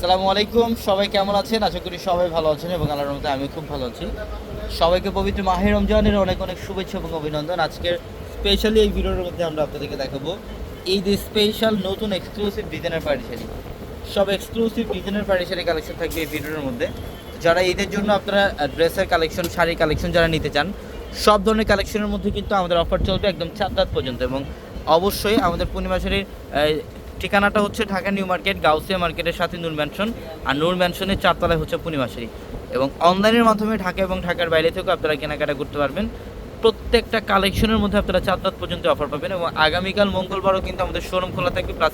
আসসালামু আলাইকুম। সবাই কেমন আছেন? আশা করি সবাই ভালো আছেন এবং আল্লাহর রহমতে আমি খুব ভালো আছি। সবাইকে পবিত্র মাহের রমজানের অনেক অনেক শুভেচ্ছা এবং অভিনন্দন। আজকের স্পেশালি এই ভিডিওর মধ্যে আমরা আপনাদেরকে দেখাবো এই যে স্পেশাল নতুন এক্সক্লুসিভ ডিজাইনার পার্টি শাড়ি। সব exclusive designer party sari collection থাকবে এই ভিডিওর মধ্যে। যারা ঈদের জন্য আপনারা ড্রেসের কালেকশন শাড়ির কালেকশন যারা নিতে চান, সব ধরনের কালেকশনের মধ্যে কিন্তু আমাদের অফার চলবে একদম চার রাত পর্যন্ত এবং অবশ্যই আমাদের পূর্ণিমা শাড়ির ঠিকানাটা হচ্ছে ঢাকা নিউ মার্কেট, গাউসিয়া মার্কেটের সাথে নূর ম্যানশন। আর নূর ম্যানশনের চারতলায় হচ্ছে পূর্ণিমা শাড়ি এবং অনলাইনের মাধ্যমে ঢাকা এবং ঢাকার বাইরে থেকেও আপনারা কেনাকাটা করতে পারবেন। প্রত্যেকটা কালেকশনের মধ্যে আপনারা চার রাত পর্যন্ত অফার পাবেন এবং আগামীকাল মঙ্গলবারও কিন্তু আমাদের শোরুম খোলা থাকবে প্লাস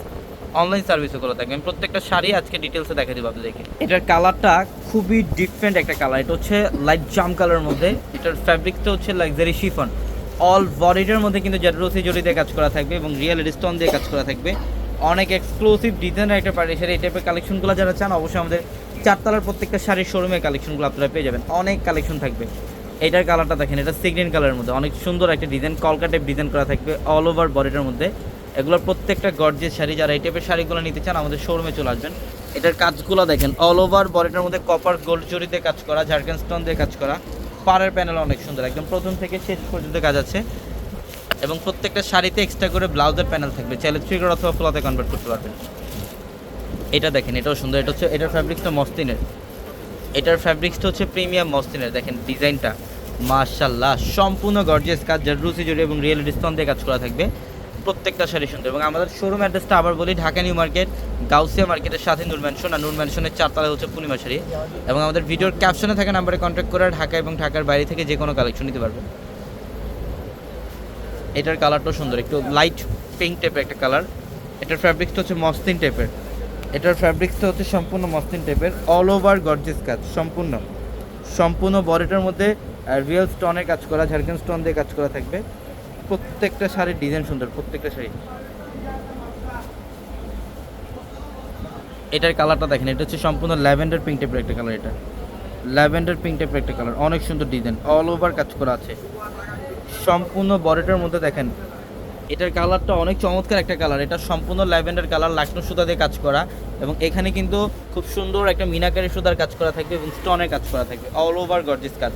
অনলাইন সার্ভিসও খোলা থাকবে। প্রত্যেকটা শাড়ি আজকে ডিটেলসে দেখা দেবো আপনাদেরকে। এটার কালারটা খুবই ডিফারেন্ট একটা কালার এটা হচ্ছে লাইট জাম কালারের মধ্যে। এটার ফ্যাব্রিকটা হচ্ছে লাক্সারি শিফন অল বডিটার মধ্যে কিন্তু জাররসি জড়ি দিয়ে কাজ করা থাকবে এবং রিয়েল স্টোন দিয়ে কাজ করা থাকবে। অনেক এক্সক্লুসিভ ডিজাইনের একটা পার্টি শাড়ি এই টাইপের কালেকশনগুলো যারা চান, অবশ্যই আমাদের চারতলার প্রত্যেকটা শাড়ির শোরুমে কালেকশনগুলো আপনারা পেয়ে যাবেন। অনেক কালেকশন থাকবে। এটার কালারটা দেখেন, এটা সিগ্রিন কালারের মধ্যে। অনেক সুন্দর একটা ডিজাইন কলকা টাইপ ডিজাইন করা থাকবে অল ওভার বডিটার মধ্যে। এগুলোর প্রত্যেকটা গর্জের শাড়ি, যারা এই টাইপের শাড়িগুলো নিতে চান, আমাদের শোরুমে চলে আসবেন। এটার কাজগুলো দেখেন অল ওভার বডিটার মধ্যে কপার গোল্ড জড়ি কাজ করা ঝাড়খান স্টোন দিয়ে কাজ করা। পাড়ের প্যানেল অনেক সুন্দর, একদম প্রথম থেকে শেষ পর্যন্ত কাজ আছে। এবং প্রত্যেকটা শাড়িতে এক্সট্রা করে ব্লাউজের প্যানেল থাকবে। চাইলে থ্রিকর অথবা ফ্লোতে কনভার্ট করতে পারবেন। এটা দেখেন, এটাও সুন্দর, এটা হচ্ছে, এটার ফ্যাব্রিক্সটা মস্তিনের এটার ফ্যাব্রিক্সটা হচ্ছে প্রিমিয়াম মস্তিনের দেখেন ডিজাইনটা মাশাল্লাহ সম্পূর্ণ গর্জিয়াস কাজ রুচি জুড়ে এবং রিয়েল ডিসকাউন্ট দিয়ে কাজ করা থাকবে। প্রত্যেকটা শাড়ি সুন্দর এবং আমাদের শোরুম অ্যাড্রেসটা আবার বলি, ঢাকা নিউ মার্কেট, গাউসিয়া মার্কেটের সাথে নূর ম্যানশন আর নূর ম্যানশনের চারতলা হচ্ছে পূর্ণিমা শাড়ি। এবং আমাদের ভিডিওর ক্যাপশনে থাকা নাম্বারে কন্ট্যাক্ট করে ঢাকা এবং ঢাকার বাইরে থেকে যে কোনো কালেকশন নিতে পারবেন। এটার কালারটাও সুন্দর, একটু লাইট পিঙ্ক টাইপের একটা কালার এটার ফ্যাব্রিক্সটা হচ্ছে মসলিন টাইপের এটার ফ্যাব্রিক্সটা হচ্ছে সম্পূর্ণ মসলিন টাইপের অল ওভার গর্জেস কাজ, সম্পূর্ণ। সম্পূর্ণ বডিটার মধ্যে রিয়েল স্টোনের কাজ করা ঝাড়খান স্টোন দিয়ে কাজ করা থাকবে। প্রত্যেকটা শাড়ির ডিজাইন সুন্দর, প্রত্যেকটা শাড়ি। এটার কালারটা দেখেন, এটা হচ্ছে সম্পূর্ণ ল্যাভেন্ডার পিঙ্ক টাইপের একটা কালার এটা। ল্যাভেন্ডার পিঙ্ক টাইপের একটা কালার অনেক সুন্দর ডিজাইন অল ওভার কাজ করা আছে। সম্পূর্ণ বডিটার মধ্যে দেখেন। এটার কালারটা অনেক চমৎকার একটা কালার। এটা সম্পূর্ণ ল্যাভেন্ডার কালার, লাকনো সুতা দিয়ে কাজ করা এবং এখানে কিন্তু খুব সুন্দর একটা মিনাকারি সুতার কাজ করা থাকবে এবং স্টোনের কাজ করা থাকবে অল ওভার গর্জিস কাজ।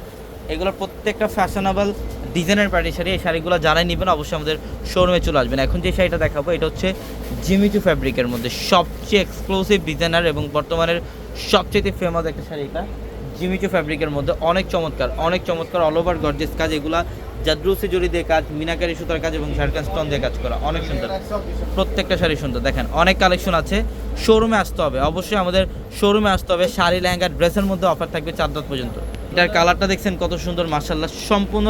এগুলো প্রত্যেকটা ফ্যাশনেবল ডিজাইনের পার্টি শাড়ি, এই শাড়িগুলো যারাই নেবেন অবশ্যই আমাদের শোরুমে চলে আসবেন। এখন যে শাড়িটা দেখাবো, এটা হচ্ছে জিমিচু ফ্যাব্রিকের মধ্যে সবচেয়ে এক্সক্লুসিভ ডিজাইনার এবং বর্তমানের সবচেয়ে ফেমাস একটা শাড়ি এটা। জিমিচু ফ্যাব্রিকের মধ্যে অনেক চমৎকার অনেক চমৎকার অল ওভার গর্জেস কাজ, এগুলা জাদ্রুসি জড়ি দিয়ে কাজ, মিনাকারি সুতার কাজ এবং ঝাড়খান স্টোন দিয়ে কাজ করা, অনেক সুন্দর। প্রত্যেকটা শাড়ি সুন্দর। দেখেন, অনেক কালেকশন আছে। শোরুমে আসতে হবে। অবশ্যই আমাদের শোরুমে আসতে হবে। শাড়ি লেহেঙ্গা ড্রেসের মধ্যে অফার থাকবে চার রাত পর্যন্ত। এটার কালারটা দেখছেন কত সুন্দর মার্শাল্লাহ সম্পূর্ণ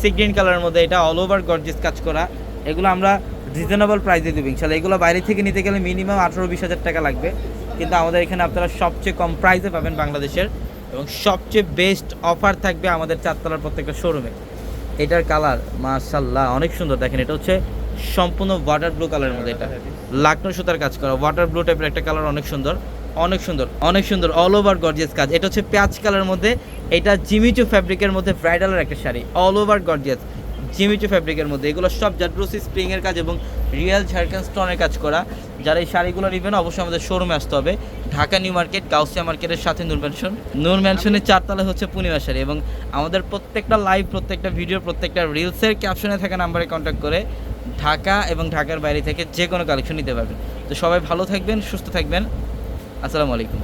সিগ্রিন কালারের মধ্যে এটা অল ওভার গর্জিস কাজ করা। এগুলো আমরা রিজনেবল প্রাইসে দেবো ইনশাল্লাহ এগুলো বাইরে থেকে নিতে গেলে মিনিমাম আঠারো বিশ হাজার টাকা লাগবে। কিন্তু আমাদের এখানে আপনারা সবচেয়ে কম প্রাইসে পাবেন বাংলাদেশের এবং সবচেয়ে বেস্ট অফার থাকবে আমাদের চারতলার প্রত্যেকটা শোরুমে এটার কালার মার্শাল্লাহ অনেক সুন্দর। দেখেন, এটা হচ্ছে সম্পূর্ণ ওয়াটার ব্লু কালারের মধ্যে এটা। লাকনো সুতার কাজ করা। ওয়াটার ব্লু টাইপের একটা কালার অনেক সুন্দর। অনেক সুন্দর অনেক সুন্দর অল ওভার গর্জিয়াস কাজ। এটা হচ্ছে পেঁয়াজ কালারের মধ্যে, এটা জিমিচু ফ্যাব্রিকের মধ্যে ব্রাইডালের একটা sari. All over gorgeous Jimmy Choo ফ্যাব্রিকের মধ্যে। এগুলো সব জাড্রুসি স্প্রিংয়ের কাজ এবং রিয়েল ঝাড়খান স্টোনের কাজ করা। যারা এই শাড়িগুলো নেবেন, অবশ্যই আমাদের শোরুমে আসতে হবে। ঢাকা নিউ মার্কেট, গাউসিয়া মার্কেটের সাথে নূর ম্যানশন নূর ম্যানশনের চারতলা হচ্ছে পূর্ণিমা শাড়ি এবং আমাদের প্রত্যেকটা লাইভ প্রত্যেকটা ভিডিও প্রত্যেকটা রিলসের ক্যাপশনে থাকা নাম্বারে কন্ট্যাক্ট করে ঢাকা এবং ঢাকার বাইরে থেকে যে কোনো কালেকশন নিতে পারবেন। তো সবাই ভালো থাকবেন, সুস্থ থাকবেন। আসসালামু আলাইকুম।